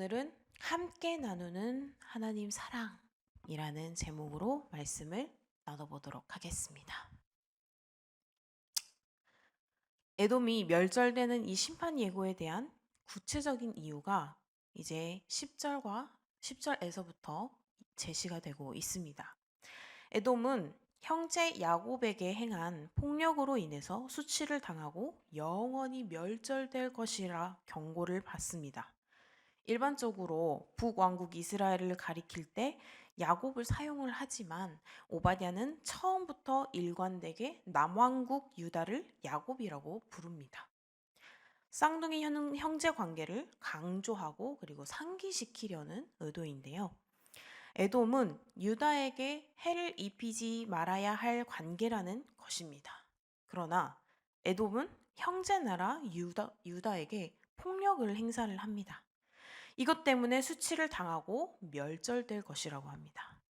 오늘은 함께 나누는 하나님 사랑이라는 제목으로 말씀을 나눠보도록 하겠습니다. 에돔이 멸절되는 이 심판 예고에 대한 구체적인 이유가 이제 10절과 10절에서부터 제시가 되고 있습니다. 에돔은 형제 야곱에게 행한 폭력으로 인해서 수치를 당하고 영원히 멸절될 것이라 경고를 받습니다. 일반적으로 북왕국 이스라엘을 가리킬 때 야곱을 사용을 하지만 오바댜는 처음부터 일관되게 남왕국 유다를 야곱이라고 부릅니다. 쌍둥이 형- 형제 관계를 강조하고 그리고 상기시키려는 의도인데요. 에돔은 유다에게 해를 입히지 말아야 할 관계라는 것입니다. 그러나 에돔은 형제 나라 유다, 유다에게 폭력을 행사를 합니다. 이것 때문에 수치를 당하고 멸절될 것이라고 합니다.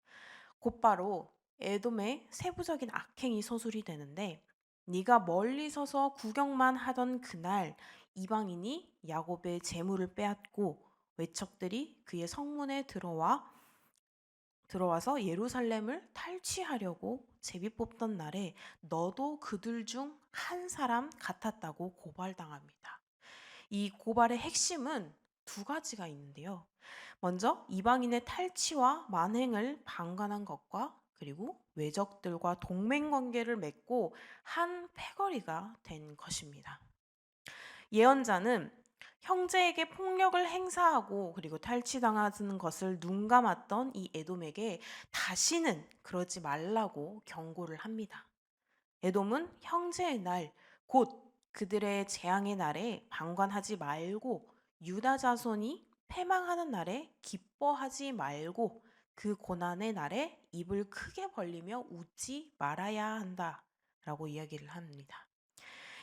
곧바로 에돔의 세부적인 악행이 서술이 되는데 네가 멀리 서서 구경만 하던 그날 이방인이 야곱의 재물을 빼앗고 외척들이 그의 성문에 들어와 들어와서 예루살렘을 탈취하려고 제비 뽑던 날에 너도 그들 중 한 사람 같았다고 고발당합니다. 이 고발의 핵심은 두 가지가 있는데요. 먼저 이방인의 탈취와 만행을 방관한 것과 그리고 외적들과 동맹 관계를 맺고 한 패거리가 된 것입니다. 예언자는 형제에게 폭력을 행사하고 그리고 탈취당하는 것을 눈 감았던 이 에돔에게 다시는 그러지 말라고 경고를 합니다. 에돔은 형제의 날, 곧 그들의 재앙의 날에 방관하지 말고 유다 자손이 패망하는 날에 기뻐하지 말고 그 고난의 날에 입을 크게 벌리며 웃지 말아야 한다 라고 이야기를 합니다.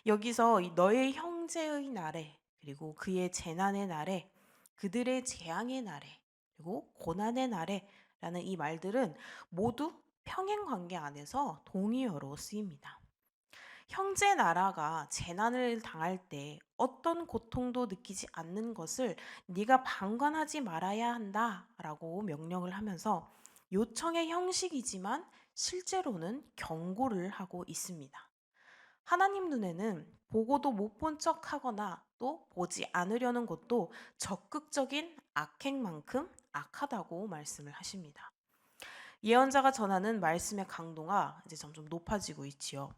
여기서 이 너의 형제의 날에 그리고 그의 재난의 날에 그들의 재앙의 날에 그리고 고난의 날에 라는 이 말들은 모두 평행 관계 안에서 동의어로 쓰입니다. 형제 나라가 재난을 당할 때 어떤 고통도 느끼지 않는 것을 네가 방관하지 말아야 한다라고 명령을 하면서 요청의 형식이지만 실제로는 경고를 하고 있습니다. 하나님 눈에는 보고도 못 본 척 하거나 또 보지 않으려는 것도 적극적인 악행만큼 악하다고 말씀을 하십니다. 예언자가 전하는 말씀의 강도가 이제 점점 높아지고 있지요.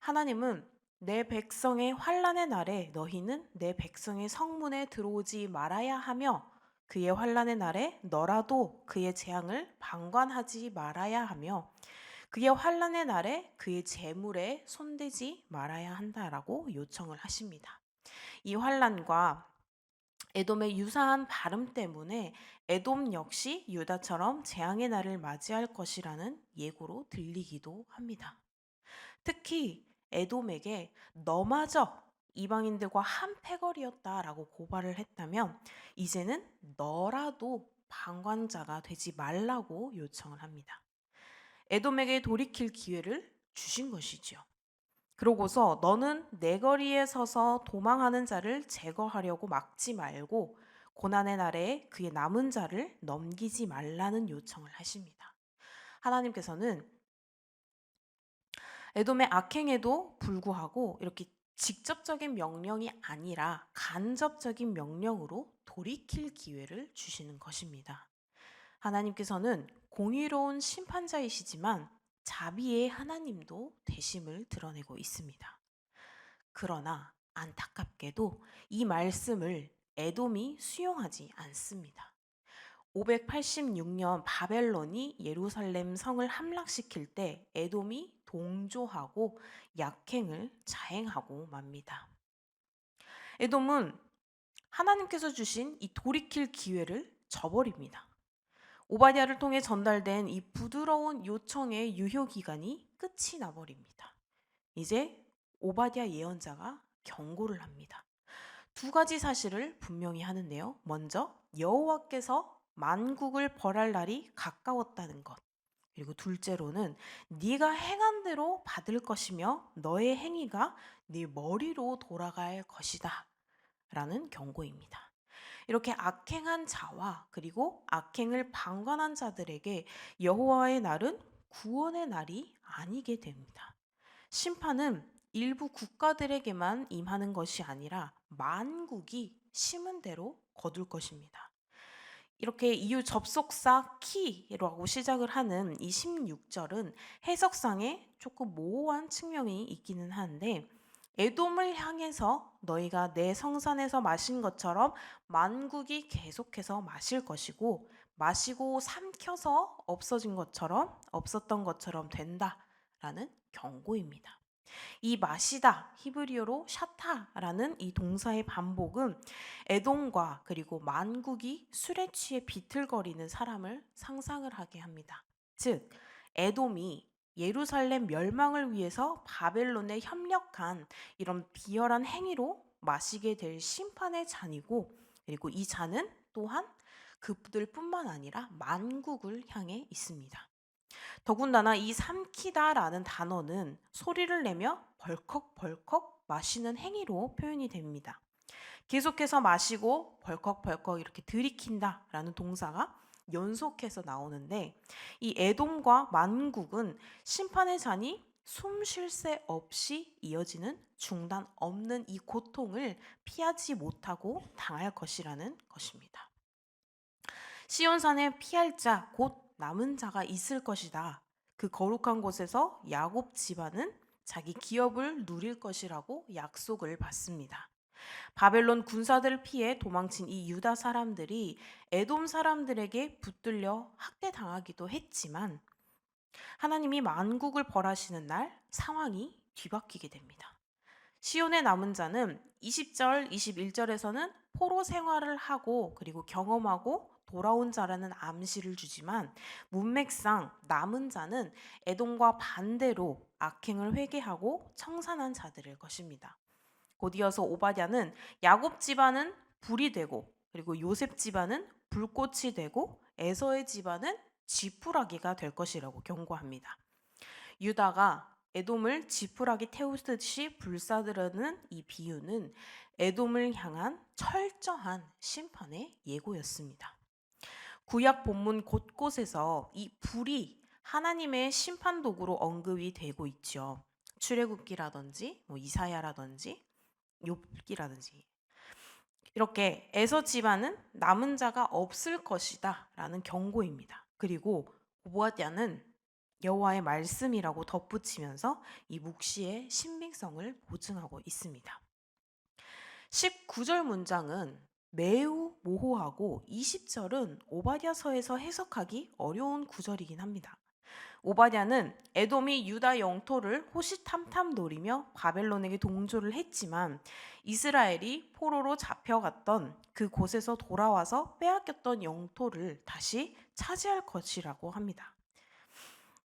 하나님은 내 백성의 환란의 날에 너희는 내 백성의 성문에 들어오지 말아야 하며 그의 환란의 날에 너라도 그의 재앙을 방관하지 말아야 하며 그의 환란의 날에 그의 재물에 손대지 말아야 한다라고 요청을 하십니다. 이 환란과 에돔의 유사한 발음 때문에 에돔 역시 유다처럼 재앙의 날을 맞이할 것이라는 예고로 들리기도 합니다. 특히 에돔에게 너마저 이방인들과 한 패거리였다라고 고발을 했다면 이제는 너라도 방관자가 되지 말라고 요청을 합니다. 에돔에게 돌이킬 기회를 주신 것이지요. 그러고서 너는 내 거리에 서서 도망하는 자를 제거하려고 막지 말고 고난의 날에 그의 남은 자를 넘기지 말라는 요청을 하십니다. 하나님께서는 에돔의 악행에도 불구하고 이렇게 직접적인 명령이 아니라 간접적인 명령으로 돌이킬 기회를 주시는 것입니다. 하나님께서는 공의로운 심판자이시지만 자비의 하나님도 대심을 드러내고 있습니다. 그러나 안타깝게도 이 말씀을 에돔이 수용하지 않습니다. 586년 바벨론이 예루살렘 성을 함락시킬 때 에돔이 동조하고 약행을 자행하고 맙니다. 에돔은 하나님께서 주신 이 돌이킬 기회를 저버립니다. 오바댜를 통해 전달된 이 부드러운 요청의 유효 기간이 끝이 나버립니다. 이제 오바댜 예언자가 경고를 합니다. 두 가지 사실을 분명히 하는데요. 먼저 여호와께서 만국을 벌할 날이 가까웠다는 것. 그리고 둘째로는 네가 행한 대로 받을 것이며 너의 행위가 네 머리로 돌아갈 것이다. 라는 경고입니다. 이렇게 악행한 자와 그리고 악행을 방관한 자들에게 여호와의 날은 구원의 날이 아니게 됩니다. 심판은 일부 국가들에게만 임하는 것이 아니라 만국이 심은 대로 거둘 것입니다. 이렇게 이유 접속사 키라고 시작을 하는 이 16절은 해석상에 조금 모호한 측면이 있기는 한데 에돔을 향해서 너희가 내 성산에서 마신 것처럼 만국이 계속해서 마실 것이고 마시고 삼켜서 없어진 것처럼 없었던 것처럼 된다라는 경고입니다. 이 마시다 히브리어로 샤타라는 이 동사의 반복은 에돔과 그리고 만국이 술에 취해 비틀거리는 사람을 상상을 하게 합니다. 즉 에돔이 예루살렘 멸망을 위해서 바벨론에 협력한 이런 비열한 행위로 마시게 될 심판의 잔이고 그리고 이 잔은 또한 그들뿐만 아니라 만국을 향해 있습니다. 더군다나 이 삼키다라는 단어는 소리를 내며 벌컥벌컥 마시는 행위로 표현이 됩니다. 계속해서 마시고 벌컥벌컥 이렇게 들이킨다라는 동사가 연속해서 나오는데 이 에돔과 만국은 심판의 잔이 숨 쉴 새 없이 이어지는 중단 없는 이 고통을 피하지 못하고 당할 것이라는 것입니다. 시온산에 피할 자, 곧 남은 자가 있을 것이다. 그 거룩한 곳에서 야곱 집안은 자기 기업을 누릴 것이라고 약속을 받습니다. 바벨론 군사들을 피해 도망친 이 유다 사람들이 에돔 사람들에게 붙들려 학대당하기도 했지만 하나님이 만국을 벌하시는 날 상황이 뒤바뀌게 됩니다. 시온의 남은 자는 20절, 21절에서는 포로 생활을 하고 그리고 경험하고 돌아온 자라는 암시를 주지만 문맥상 남은 자는 에돔과 반대로 악행을 회개하고 청산한 자들일 것입니다. 곧이어서 오바댜는 야곱 집안은 불이 되고 그리고 요셉 집안은 불꽃이 되고 에서의 집안은 지푸라기가 될 것이라고 경고합니다. 유다가 에돔을 지푸라기 태우듯이 불사르는 이 비유는 에돔을 향한 철저한 심판의 예고였습니다. 구약 본문 곳곳에서 이 불이 하나님의 심판 도구로 언급이 되고 있죠. 출애굽기라든지 뭐 이사야라든지 욥기라든지 이렇게 에서 집안은 남은 자가 없을 것이다라는 경고입니다. 그리고 오보아디아는 여호와의 말씀이라고 덧붙이면서 이 묵시의 신빙성을 보증하고 있습니다. 19절 문장은 매우 모호하고 20절은 오바댜서에서 해석하기 어려운 구절이긴 합니다. 오바댜는 에돔이 유다 영토를 호시탐탐 노리며 바벨론에게 동조를 했지만 이스라엘이 포로로 잡혀갔던 그 곳에서 돌아와서 빼앗겼던 영토를 다시 차지할 것이라고 합니다.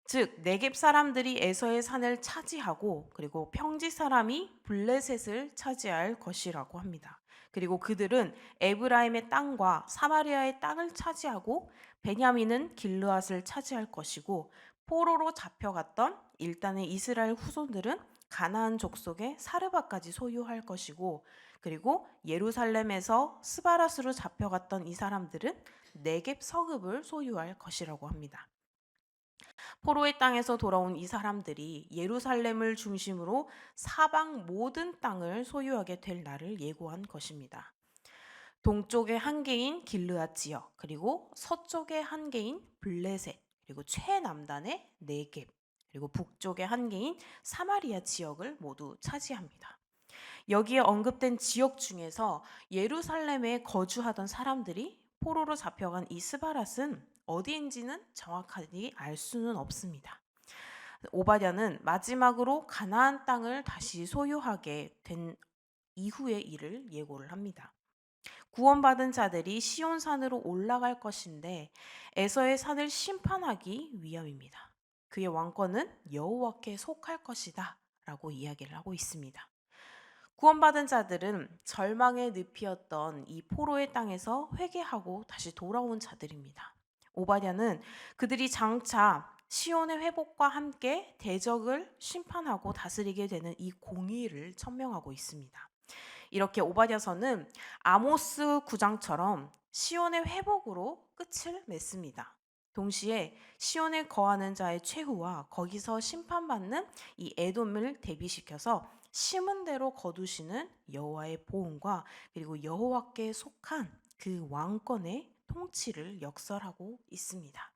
즉 네겝 사람들이 에서의 산을 차지하고 그리고 평지 사람이 블레셋을 차지할 것이라고 합니다. 그리고 그들은 에브라임의 땅과 사마리아의 땅을 차지하고 베냐민은 길르앗을 차지할 것이고 포로로 잡혀갔던 일단의 이스라엘 후손들은 가나안 족속의 사르바까지 소유할 것이고 그리고 예루살렘에서 스바라스로 잡혀갔던 이 사람들은 네겝 서급을 소유할 것이라고 합니다. 포로의 땅에서 돌아온 이 사람들이 예루살렘을 중심으로 사방 모든 땅을 소유하게 될 날을 예고한 것입니다. 동쪽의 한계인 길르앗 지역, 그리고 서쪽의 한계인 블레셋, 그리고 최남단의 네겝, 그리고 북쪽의 한계인 사마리아 지역을 모두 차지합니다. 여기에 언급된 지역 중에서 예루살렘에 거주하던 사람들이 포로로 잡혀간 이 스바랏은 어디인지는 정확하게 알 수는 없습니다. 오바댜는 마지막으로 가나안 땅을 다시 소유하게 된 이후의 일을 예고를 합니다. 구원받은 자들이 시온산으로 올라갈 것인데 에서의 산을 심판하기 위함입니다. 그의 왕권은 여호와께 속할 것이다 라고 이야기를 하고 있습니다. 구원받은 자들은 절망의 늪이었던 이 포로의 땅에서 회개하고 다시 돌아온 자들입니다. 오바댜는 그들이 장차 시온의 회복과 함께 대적을 심판하고 다스리게 되는 이 공의를 천명하고 있습니다. 이렇게 오바댜서는 아모스 9장처럼 시온의 회복으로 끝을 맺습니다. 동시에 시온에 거하는 자의 최후와 거기서 심판받는 이 에돔을 대비시켜서 심은 대로 거두시는 여호와의 보응과 그리고 여호와께 속한 그 왕권의 통치를 역설하고 있습니다.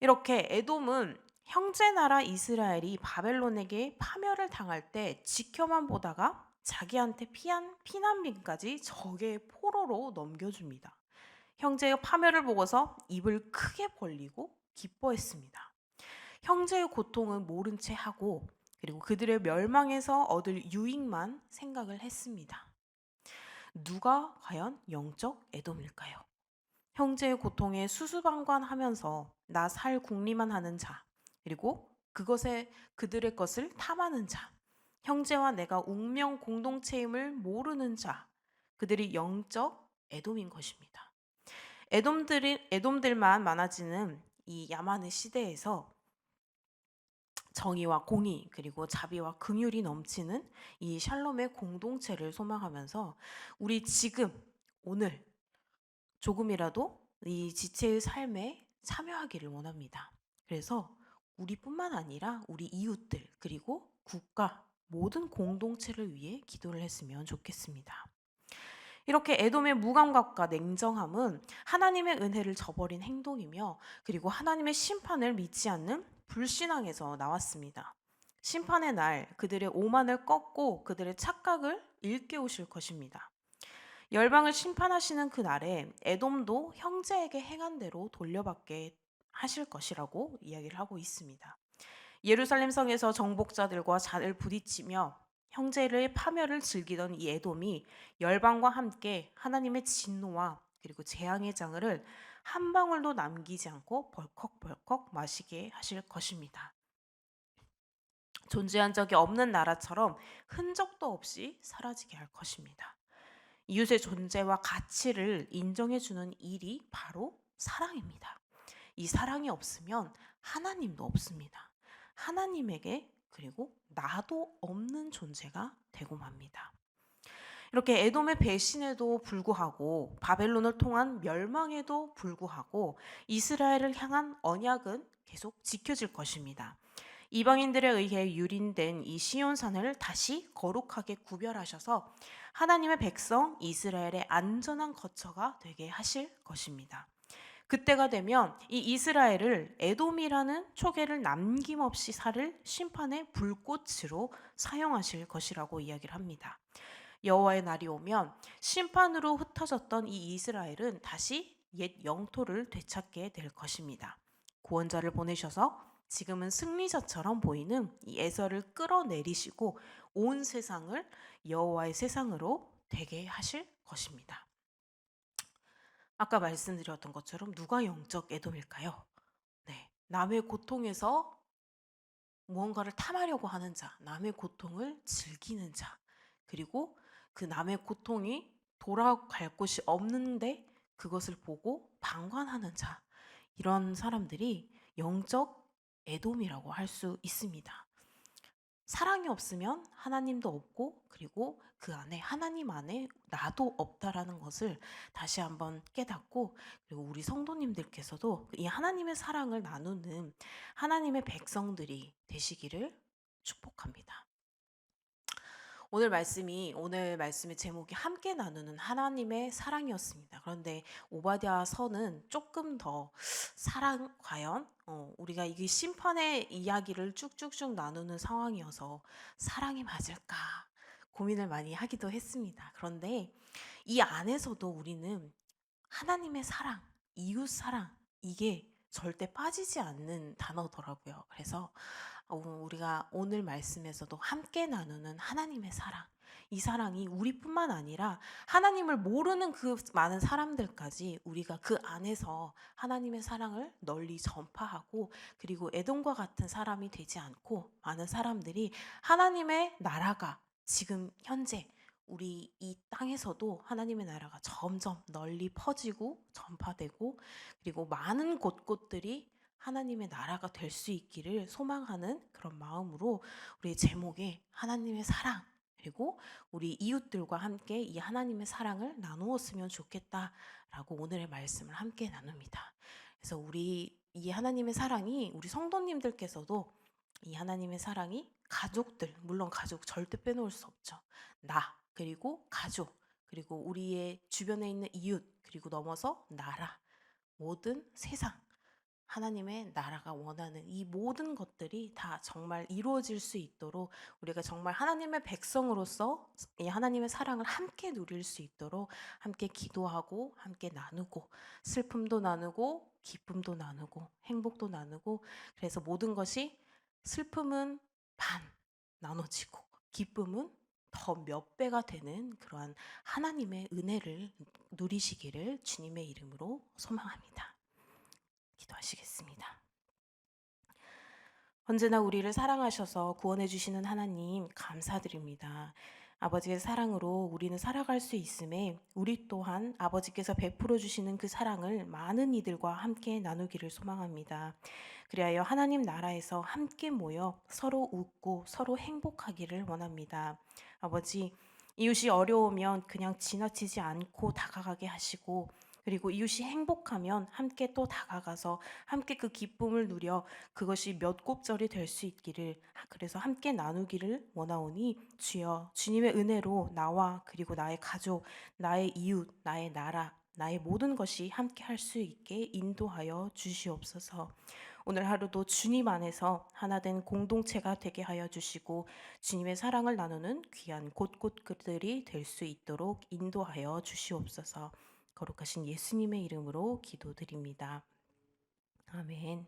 이렇게 에돔은 형제 나라 이스라엘이 바벨론에게 파멸을 당할 때 지켜만 보다가 자기한테 피한 피난민까지 적의 포로로 넘겨줍니다. 형제의 파멸을 보고서 입을 크게 벌리고 기뻐했습니다. 형제의 고통은 모른 채 하고 그리고 그들의 멸망에서 얻을 유익만 생각을 했습니다. 누가 과연 영적 애돔일까요? 형제의 고통에 수수방관하면서 나 살 궁리만 하는 자, 그리고 그것에 그들의 것을 탐하는 자, 형제와 내가 운명 공동체임을 모르는 자, 그들이 영적 애돔인 것입니다. 애돔들이 애돔들만 많아지는 이 야만의 시대에서 정의와 공의 그리고 자비와 긍휼이 넘치는 이 샬롬의 공동체를 소망하면서 우리 지금 오늘 조금이라도 이 지체의 삶에 참여하기를 원합니다. 그래서 우리뿐만 아니라 우리 이웃들 그리고 국가 모든 공동체를 위해 기도를 했으면 좋겠습니다. 이렇게 에돔의 무감각과 냉정함은 하나님의 은혜를 저버린 행동이며 그리고 하나님의 심판을 믿지 않는 불신앙에서 나왔습니다. 심판의 날 그들의 오만을 꺾고 그들의 착각을 일깨우실 것입니다. 열방을 심판하시는 그 날에 에돔도 형제에게 행한 대로 돌려받게 하실 것이라고 이야기를 하고 있습니다. 예루살렘 성에서 정복자들과 자를 부딪히며 형제를 파멸을 즐기던 이 에돔이 열방과 함께 하나님의 진노와 그리고 재앙의 장을 한 방울도 남기지 않고 벌컥벌컥 마시게 하실 것입니다. 존재한 적이 없는 나라처럼 흔적도 없이 사라지게 할 것입니다. 이웃의 존재와 가치를 인정해 주는 일이 바로 사랑입니다. 이 사랑이 없으면 하나님도 없습니다. 하나님에게 그리고 나도 없는 존재가 되고 맙니다. 이렇게 에돔의 배신에도 불구하고 바벨론을 통한 멸망에도 불구하고 이스라엘을 향한 언약은 계속 지켜질 것입니다. 이방인들에 의해 유린된 이 시온산을 다시 거룩하게 구별하셔서 하나님의 백성 이스라엘의 안전한 거처가 되게 하실 것입니다. 그때가 되면 이 이스라엘을 에돔이라는 초계를 남김없이 살을 심판의 불꽃으로 사용하실 것이라고 이야기를 합니다. 여호와의 날이 오면 심판으로 흩어졌던 이 이스라엘은 다시 옛 영토를 되찾게 될 것입니다. 구원자를 보내셔서 지금은 승리자처럼 보이는 이 에서를 끌어내리시고 온 세상을 여호와의 세상으로 되게 하실 것입니다. 아까 말씀드렸던 것처럼 누가 영적 애돔일까요? 네. 남의 고통에서 무언가를 탐하려고 하는 자, 남의 고통을 즐기는 자, 그리고 그 남의 고통이 돌아갈 곳이 없는데 그것을 보고 방관하는 자, 이런 사람들이 영적 애돔이라고 할 수 있습니다. 사랑이 없으면 하나님도 없고 그리고 그 안에 하나님 안에 나도 없다라는 것을 다시 한번 깨닫고 그리고 우리 성도님들께서도 이 하나님의 사랑을 나누는 하나님의 백성들이 되시기를 축복합니다. 오늘 말씀이 오늘 말씀의 제목이 함께 나누는 하나님의 사랑이었습니다. 그런데 오바댜 서는 조금 더 사랑 과연 어, 우리가 이게 심판의 이야기를 쭉쭉쭉 나누는 상황이어서 사랑이 맞을까 고민을 많이 하기도 했습니다. 그런데 이 안에서도 우리는 하나님의 사랑, 이웃 사랑 이게 절대 빠지지 않는 단어더라고요. 그래서 어, 우리가 오늘 말씀에서도 함께 나누는 하나님의 사랑. 이 사랑이 우리뿐만 아니라 하나님을 모르는 그 많은 사람들까지 우리가 그 안에서 하나님의 사랑을 널리 전파하고 그리고 애동과 같은 사람이 되지 않고 많은 사람들이 하나님의 나라가 지금 현재 우리 이 땅에서도 하나님의 나라가 점점 널리 퍼지고 전파되고 그리고 많은 곳곳들이 하나님의 나라가 될 수 있기를 소망하는 그런 마음으로 우리 제목에 하나님의 사랑 그리고 우리 이웃들과 함께 이 하나님의 사랑을 나누었으면 좋겠다라고 오늘의 말씀을 함께 나눕니다. 그래서 우리 이 하나님의 사랑이 우리 성도님들께서도 이 하나님의 사랑이 가족들, 물론 가족 절대 빼놓을 수 없죠. 나, 그리고 가족, 그리고 우리의 주변에 있는 이웃, 그리고 넘어서 나라, 모든 세상, 하나님의 나라가 원하는 이 모든 것들이 다 정말 이루어질 수 있도록 우리가 정말 하나님의 백성으로서 이 하나님의 사랑을 함께 누릴 수 있도록 함께 기도하고 함께 나누고 슬픔도 나누고 기쁨도 나누고 행복도 나누고 그래서 모든 것이 슬픔은 반 나눠지고 기쁨은 더 몇 배가 되는 그러한 하나님의 은혜를 누리시기를 주님의 이름으로 소망합니다. 기도하시겠습니다. 언제나 우리를 사랑하셔서 구원해 주시는 하나님 감사드립니다. 아버지의 사랑으로 우리는 살아갈 수 있음에 우리 또한 아버지께서 베풀어 주시는 그 사랑을 많은 이들과 함께 나누기를 소망합니다. 그리하여 하나님 나라에서 함께 모여 서로 웃고 서로 행복하기를 원합니다. 아버지, 이웃이 어려우면 그냥 지나치지 않고 다가가게 하시고 그리고 이웃이 행복하면 함께 또 다가가서 함께 그 기쁨을 누려 그것이 몇 곱절이 될 수 있기를 그래서 함께 나누기를 원하오니 주여 주님의 은혜로 나와 그리고 나의 가족, 나의 이웃, 나의 나라, 나의 모든 것이 함께 할 수 있게 인도하여 주시옵소서. 오늘 하루도 주님 안에서 하나된 공동체가 되게 하여 주시고 주님의 사랑을 나누는 귀한 곳곳 그들이 될 수 있도록 인도하여 주시옵소서. 거룩하신 예수님의 이름으로 기도드립니다. 아멘.